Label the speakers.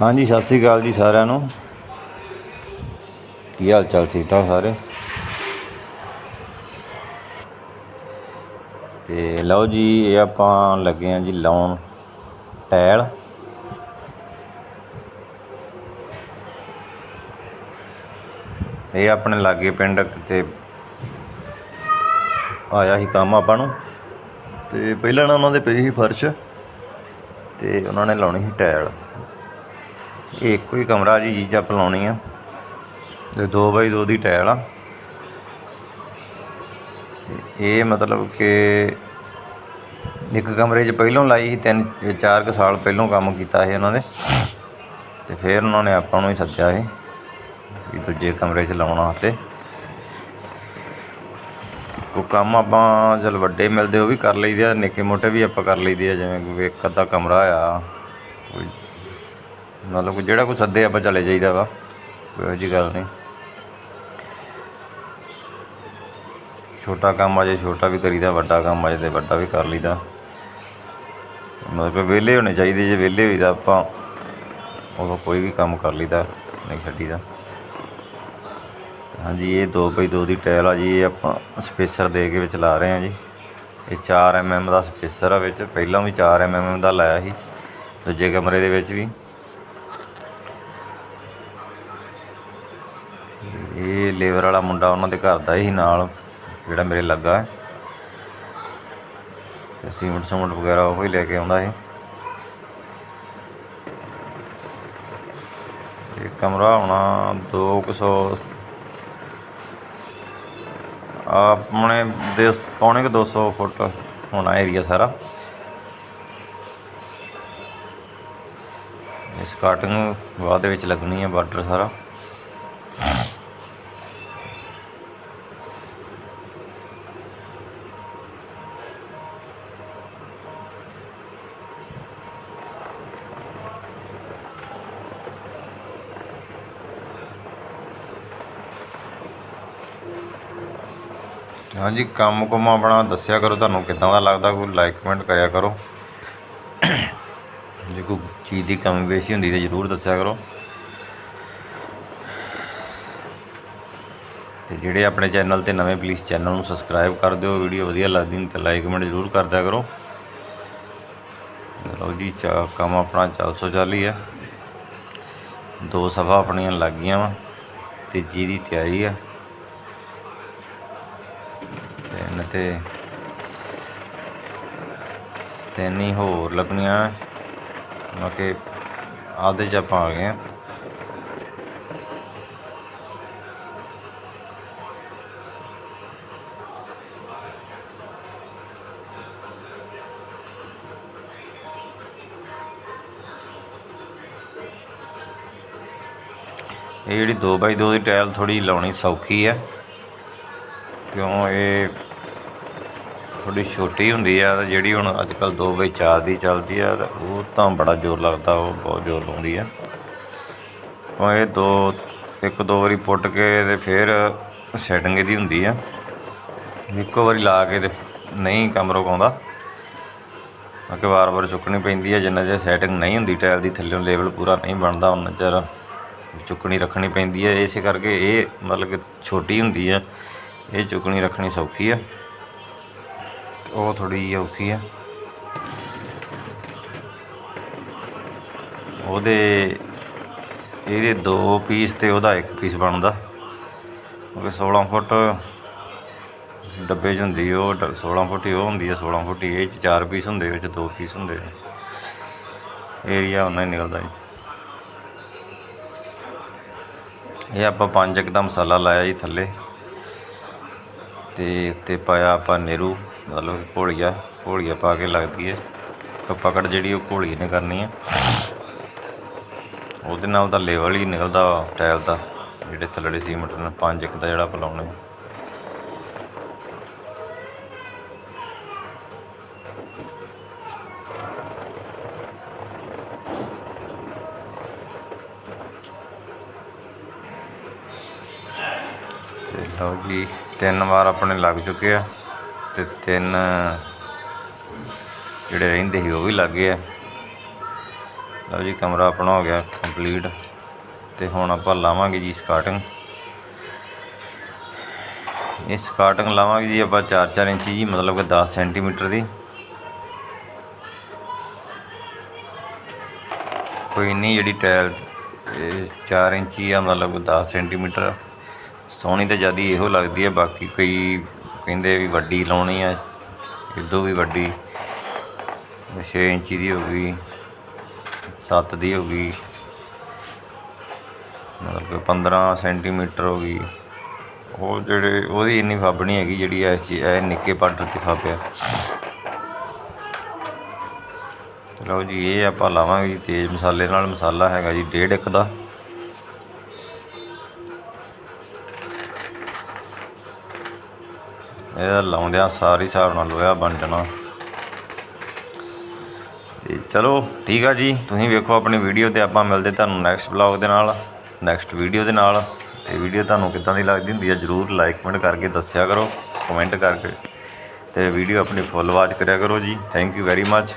Speaker 1: ਹਾਂਜੀ ਸਤਿ ਸ੍ਰੀ ਅਕਾਲ ਜੀ ਸਾਰਿਆਂ ਨੂੰ। ਕੀ ਹਾਲ ਚਾਲ ਠੀਕ ਠਾਕ ਸਾਰੇ? ਤੇ ਲਓ ਜੀ ਇਹ ਆਪਾਂ ਲੱਗੇ ਆ ਜੀ ਲਾਉਣ ਟਾਇਲ। ਇਹ ਆਪਣੇ ਲਾਗੇ ਪਿੰਡ ਕਿਤੇ ਆਇਆ ਸੀ ਕੰਮ ਆਪਾਂ ਨੂੰ। ਤੇ ਪਹਿਲਾਂ ਨਾ ਉਹਨਾਂ ਦੇ ਪਈ ਸੀ ਫਰਸ਼। ਤੇ ਉਹਨਾਂ ਨੇ ਲਾਉਣੀ ਸੀ ਟਾਇਲ। ਇਹ ਇੱਕੋ ਹੀ ਕਮਰਾ ਜੀ ਜੀ ਚ ਆਪਾਂ ਲਾਉਣੀ ਆ। ਤੇ 2 ਬਾਈ 2 ਦੀ ਟਾਇਲ ਆ। ਇਹ ਮਤਲਬ ਕਿ ਇੱਕ ਕਮਰੇ 'ਚ ਪਹਿਲੋਂ ਲਾਈ ਸੀ, ਤਿੰਨ, ਚਾਰ ਕੁ ਸਾਲ ਪਹਿਲੋਂ ਕੰਮ ਕੀਤਾ ਸੀ ਉਹਨਾਂ ਦੇ ਤੇ ਫਿਰ ਉਹਨਾਂ ਨੇ ਆਪਾਂ ਨੂੰ ਹੀ ਸੱਦਿਆ ਸੀ ਵੀ ਦੂਜੇ ਕਮਰੇ 'ਚ ਲਾਉਣਾ ਤੇ ਕੋ ਕੰਮ ਆਪਾਂ ਜਦ ਵੱਡੇ ਮਿਲਦੇ ਉਹ ਵੀ ਕਰ ਲਈਦੇ ਆ, ਨਿੱਕੇ ਮੋਟੇ ਵੀ ਆਪਾਂ ਕਰ ਲਈਦੇ ਆ, ਜਿਵੇਂ ਕੋਈ ਇੱਕ ਅੱਧਾ ਕਮਰਾ ਆ, ਕੋਈ ਮਤਲਬ ਕਿ ਜਿਹੜਾ ਕੋਈ ਸੱਦੇ ਆਪਾਂ ਚਲੇ ਜਾਈਦਾ ਵਾ, ਕੋਈ ਇਹੋ ਜਿਹੀ ਗੱਲ ਨਹੀਂ। ਛੋਟਾ ਕੰਮ ਆ ਜੇ, ਛੋਟਾ ਵੀ ਕਰੀਦਾ, ਵੱਡਾ ਕੰਮ ਆ ਜੇ ਤੇ ਵੱਡਾ ਵੀ ਕਰ ਲਈਦਾ। ਮਤਲਬ ਕਿ ਵਿਹਲੇ ਹੋਣੇ ਚਾਹੀਦੇ, ਜੇ ਵਿਹਲੇ ਹੋਈਦਾ ਆਪਾਂ ਉਦੋਂ ਕੋਈ ਵੀ ਕੰਮ ਕਰ ਲਈਦਾ, ਨਹੀਂ ਛੱਡੀਦਾ। ਹਾਂਜੀ, ਇਹ 2 ਬਾਈ 2 ਦੀ ਟਾਇਲ ਆ ਜੀ, ਇਹ ਆਪਾਂ ਸਪੇਸਰ ਦੇ ਕੇ ਵਿੱਚ ਲਾ ਰਹੇ ਹਾਂ ਜੀ। ਇਹ 4 mm ਦਾ ਸਪੇਸਰ ਆ ਵਿੱਚ, ਪਹਿਲਾਂ ਵੀ 4 mm ਦਾ ਲਾਇਆ ਸੀ, ਦੂਜੇ ਕਮਰੇ ਦੇ ਵਿੱਚ ਵੀ। ਇਹ ਲੇਬਰ ਵਾਲਾ ਮੁੰਡਾ ਉਹਨਾਂ ਦੇ ਘਰ ਦਾ ਹੀ ਨਾਲ ਜਿਹੜਾ ਮੇਰੇ ਲੱਗਾ ਹੈ। ਤੇ ਸੀਮੈਂਟ ਸਮੂੰਟ ਵਗੈਰਾ ਉਹ ਹੀ ਲੈ ਕੇ ਆਉਂਦਾ ਹੈ ਇਹ ਕਮਰਾ ਹੋਣਾ 200 ਆਪਣੇ ਦੇ ਪੌਣੇ ਕੁ 200 ਫੁੱਟ ਹੋਣਾ ਏਰੀਆ ਸਾਰਾ। ਇਸ ਕਾਟਿੰਗ ਬਾਅਦ ਦੇ ਵਿੱਚ ਲੱਗਣੀ ਹੈ ਬਾਰਡਰ ਸਾਰਾ। ਹਾਂਜੀ, ਕੰਮ ਕੁਮ ਆਪਣਾ ਦੱਸਿਆ ਕਰੋ, ਤੁਹਾਨੂੰ ਕਿੱਦਾਂ ਦਾ ਲੱਗਦਾ, ਕੋਈ ਲਾਈਕ ਕਮੈਂਟ ਕਰਿਆ ਕਰੋ। ਜੇ ਕੋਈ ਚੀਜ਼ ਦੀ ਕਮੀ ਬੇਸ਼ੀ ਹੁੰਦੀ ਤਾਂ ਜ਼ਰੂਰ ਦੱਸਿਆ ਕਰੋ। ਤੇ ਜਿਹੜੇ ਆਪਣੇ ਚੈਨਲ ਤੇ ਨਵੇਂ ਪਲੀਜ਼ ਚੈਨਲ ਨੂੰ ਸਬਸਕ੍ਰਾਈਬ ਕਰ ਦਿਓ ਵੀਡੀਓ ਵਧੀਆ ਲੱਗਦੀ ਤਾਂ ਲਾਈਕ ਕਮੈਂਟ ਜ਼ਰੂਰ ਕਰ ਦਿਆ ਕਰੋ। ਲਓ ਜੀ, ਚਾ ਕੰਮ ਆਪਣਾ ਚੱਲ ਸੋ ਚੱਲ ਹੀ ਹੈ ਦੋ ਸਫਾ ਆਪਣੀਆਂ ਲੱਗ ਗਈਆਂ ਵਾ, ਤੀਜੀ ਦੀ ਤਿਆਰੀ ਆ ਤਿੰਨ ਤੇ ਤਿੰਨ ਹੀ ਹੋਰ ਲੱਭਣੀਆਂ ਬਾਕੀ ਕਿ ਚ ਆਪਾਂ ਆ ਗਏ ਹਾਂ ਇਹ ਜਿਹੜੀ 2x2 ਦੀ ਟਾਇਲ ਥੋੜੀ ਲਾਉਣੀ ਸੌਖੀ ਹੈ ਕਿਉਂ ਇਹ ਥੋੜੀ ਛੋਟੀ ਹੁੰਦੀ ਆ ਤੇ ਜਿਹੜੀ ਹੁਣ ਅੱਜ ਕੱਲ 2x4 ਦੀ ਚੱਲਦੀ ਆ ਤੇ ਉਹ ਤਾਂ ਬੜਾ ਜ਼ੋਰ ਲੱਗਦਾ, ਉਹ ਬਹੁਤ ਜ਼ੋਰ ਲਾਉਂਦੀ ਆ। ਉਹ ਇਹ ਦੋ, ਇੱਕ ਦੋ ਵਾਰੀ ਪੁੱਟ ਕੇ ਤੇ ਫਿਰ ਸੈਟਿੰਗ ਇਹਦੀ ਹੁੰਦੀ ਆ। ਇੱਕੋ ਵਾਰੀ ਲਾ ਕੇ ਤੇ ਨਹੀਂ ਕੰਮ ਰੁਕਾਉਂਦਾ। ਕਿ ਵਾਰ-ਵਾਰ ਚੁੱਕਣੀ ਪੈਂਦੀ ਹੈ ਜਿੰਨਾ ਚਿਰ ਸੈਟਿੰਗ ਨਹੀਂ ਹੁੰਦੀ ਟਾਇਲ ਦੀ ਥੱਲੇੋਂ ਲੈਵਲ ਪੂਰਾ ਨਹੀਂ ਬਣਦਾ ਉਹਨਾਂ ਚਿਰ ਚੁੱਕਣੀ ਰੱਖਣੀ ਪੈਂਦੀ ਹੈ ਇਸੇ ਕਰਕੇ ਇਹ ਮਤਲਬ ਕਿ ਛੋਟੀ ਹੁੰਦੀ ਹੈ ਇਹ ਚੁੱਕਣੀ ਰੱਖਣੀ ਸੌਖੀ ਹੈ ਉਹ ਥੋੜੀ ਔਖੀ ਹੈ ਉਹਦੇ, ਇਹਦੇ ਦੋ ਪੀਸ ਤੇ ਉਹਦਾ ਇੱਕ ਪੀਸ ਬਣਦਾ। ਕਿਉਂਕਿ 16 ਫੁੱਟ ਡੱਬੇ 'ਚ ਹੁੰਦੀ ਉਹ, ਡ- 16 ਫੁੱਟ ਹੀ ਉਹ ਹੁੰਦੀ ਹੈ 16 ਫੁੱਟ ਹੀ ਇਹ 'ਚ ਚਾਰ ਪੀਸ ਹੁੰਦੇ, ਵਿੱਚ ਦੋ ਪੀਸ ਹੁੰਦੇ ਏਰੀਆ ਉਹਨਾਂ ਹੀ ਨਿਕਲਦਾ ਜੀ। ਇਹ ਆਪਾਂ ਪੰਜ ਇੱਕ ਦਾ ਮਸਾਲਾ ਲਾਇਆ ਜੀ ਥੱਲੇ। ਤੇ ਉੱਤੇ ਪਾਇਆ ਆਪਾਂ ਨੇਰੂ। ਮਤਲਬ ਕਿ ਘੋਲੀਆ ਘੋਲੀਆ ਪਾ ਕੇ ਲੱਗਦੀ ਹੈ ਕ- ਪਕੜ ਜਿਹੜੀ ਉਹ ਘੋਲੀਏ ਨੇ ਕਰਨੀ ਹੈ ਉਹਦੇ ਨਾਲ ਤਾਂ ਲੈਵਲ ਹੀ ਨਿਕਲਦਾ ਵਾ ਟਾਇਲ ਦਾ, ਜਿਹੜੇ ਥੱਲੜੇ ਸੀਮੈਂਟ ਨਾਲ ਪੰਜ ਇੱਕ ਦਾ ਜਿਹੜਾ ਆਪਾਂ ਲਾਉਣਾ ਲਓ ਜੀ, ਤਿੰਨ ਵਾਰ ਆਪਣੇ ਲੱਗ ਚੁੱਕੇ ਆ। ਤੇ ਤਿੰਨ ਜਿਹੜੇ ਰਹਿੰਦੇ ਸੀ ਉਹ ਵੀ ਲੱਗ ਗਏ ਆ। ਲਓ ਜੀ, ਕਮਰਾ ਆਪਣਾ ਹੋ ਗਿਆ ਕੰਪਲੀਟ ਤੇ ਹੁਣ ਆਪਾਂ ਲਾਵਾਂਗੇ ਜੀ ਸਕਾਟਿੰਗ ਇਹ ਸਕਾਟਿੰਗ ਲਾਵਾਂਗੇ ਜੀ ਆਪਾਂ 4-4 ਇੰਚੀ ਜੀ, ਮਤਲਬ ਕਿ 10 ਸੈਂਟੀਮੀਟਰ ਦੀ। ਕੋਈ ਨਹੀਂ ਜਿਹੜੀ ਟਾਇਲ ਇਹ 4 ਇੰਚੀ ਆ, ਮਤਲਬ ਕਿ 10 ਸੈਂਟੀਮੀਟਰ ਸੋਹਣੀ ਤਾਂ ਜਿਆਦੀ ਇਹੋ ਲੱਗਦੀ ਹੈ ਬਾਕੀ ਕੋਈ ਕਹਿੰਦੇ ਵੀ ਵੱਡੀ ਲਾਉਣੀ ਆ ਇਦੋਂ ਵੀ ਵੱਡੀ। 6 ਇੰਚੀ ਦੀ ਹੋ ਗਈ 7 ਦੀ ਹੋ ਗਈ। ਮਤਲਬ ਕਿ 15 ਸੈਂਟੀਮੀਟਰ ਹੋ ਗਈ। ਉਹ ਜਿਹੜੇ, ਉਹਦੀ ਇੰਨੀ ਫੱਬ ਨਹੀਂ ਹੈਗੀ ਜਿਹੜੀ ਇਸ ਚੀਜ਼ ਇਹ ਨਿੱਕੇ ਪਾਟਰ ਤੇ ਫੱਬ ਆ। ਲਓ ਜੀ, ਇਹ ਆਪਾਂ ਲਾਵਾਂਗੇ ਜੀ, ਤੇਜ਼ ਮਸਾਲੇ ਨਾਲ ਮਸਾਲਾ ਹੈਗਾ ਜੀ, ਡੇਢ ਇੱਕ ਦਾ। ਇਹਦਾ ਲਾਉਂਦਿਆਂ ਸਾਰੀ ਹਿਸਾਬ ਨਾਲ ਲੋਹਾ ਬਣ ਜਾਣਾ। ਤੇ ਚਲੋ, ਠੀਕ ਆ ਜੀ। ਤੁਸੀਂ ਵੇਖੋ ਆਪਣੀ ਵੀਡੀਓ ਤੇ ਆਪਾਂ ਮਿਲਦੇ ਤੁਹਾਨੂੰ ਨੈਕਸਟ ਬਲੌਗ ਦੇ ਨਾਲ ਨੈਕਸਟ ਵੀਡੀਓ ਦੇ ਨਾਲ। ਤੇ ਵੀਡੀਓ ਤੁਹਾਨੂੰ ਕਿੱਦਾਂ ਦੀ ਲੱਗਦੀ ਹੁੰਦੀ ਹੈ ਜਰੂਰ ਲਾਈਕ ਕਮੈਂਟ ਕਰਕੇ ਦੱਸਿਆ ਕਰੋ ਕਮੈਂਟ ਕਰਕੇ। ਤੇ ਵੀਡੀਓ ਆਪਣੀ ਫੁੱਲ ਵਾਚ ਕਰਿਆ ਕਰੋ ਜੀ। Thank you very much